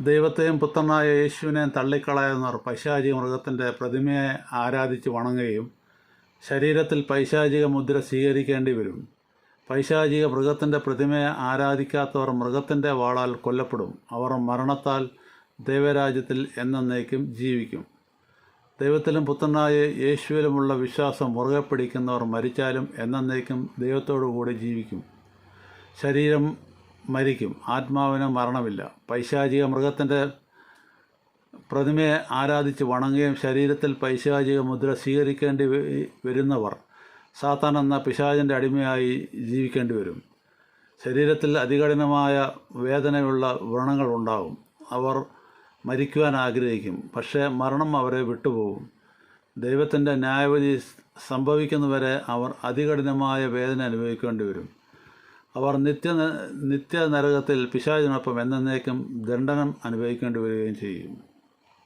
ദൈവത്തെയും പുത്രനായ യേശുവിനെയും തള്ളിക്കളയുന്നവർ പൈശാചിക മൃഗത്തിന്റെ പ്രതിമയെ ആരാധിച്ച് വണങ്ങുകയും ശരീരത്തിൽ പൈശാചിക മുദ്ര സ്വീകരിക്കേണ്ടി വരും. പൈശാചിക മൃഗത്തിന്റെ പ്രതിമയെ ആരാധിക്കാത്തവർ മൃഗത്തിന്റെ വാളാൽ കൊല്ലപ്പെടും. അവർ മരണത്താൽ ദൈവരാജ്യത്തിൽ എന്നേക്കും ജീവിക്കും. ദൈവത്തിലും പുത്രനായ യേശുവിലുമുള്ള വിശ്വാസം മുറുകെ പിടിക്കുന്നവർ മരിച്ചാലും എന്നേക്കും ദൈവത്തോടു കൂടി ജീവിക്കും. ശരീരം മരിക്കും. ആത്മാവിന് മരണമില്ല. പൈശാചിക മൃഗത്തിന്റെ പ്രതിമയെ ആരാധിച്ച് വണങ്ങുകയും ശരീരത്തിൽ പൈശാചിക മുദ്ര സ്വീകരിക്കേണ്ടി വരുന്നവർ സാത്താൻ എന്ന പിശാചിന്റെ അടിമയായി ജീവിക്കേണ്ടി വരും. ശരീരത്തിൽ അതികഠിനമായ വേദനയുള്ള വ്രണങ്ങൾ ഉണ്ടാകും. അവർ മരിക്കുവാൻ ആഗ്രഹിക്കും. പക്ഷേ മരണം അവരെ വിട്ടുപോകും. ദൈവത്തിന്റെ ന്യായവിധി സംഭവിക്കുന്നവരെ അവർ അതികഠിനമായ വേദന അനുഭവിക്കേണ്ടി വരും. അവർ നിത്യ നിത്യ നരകത്തിൽ പിശാചിനൊപ്പം എന്നേക്കും ദണ്ഡനം അനുഭവിക്കേണ്ടി വരികയും ചെയ്യും.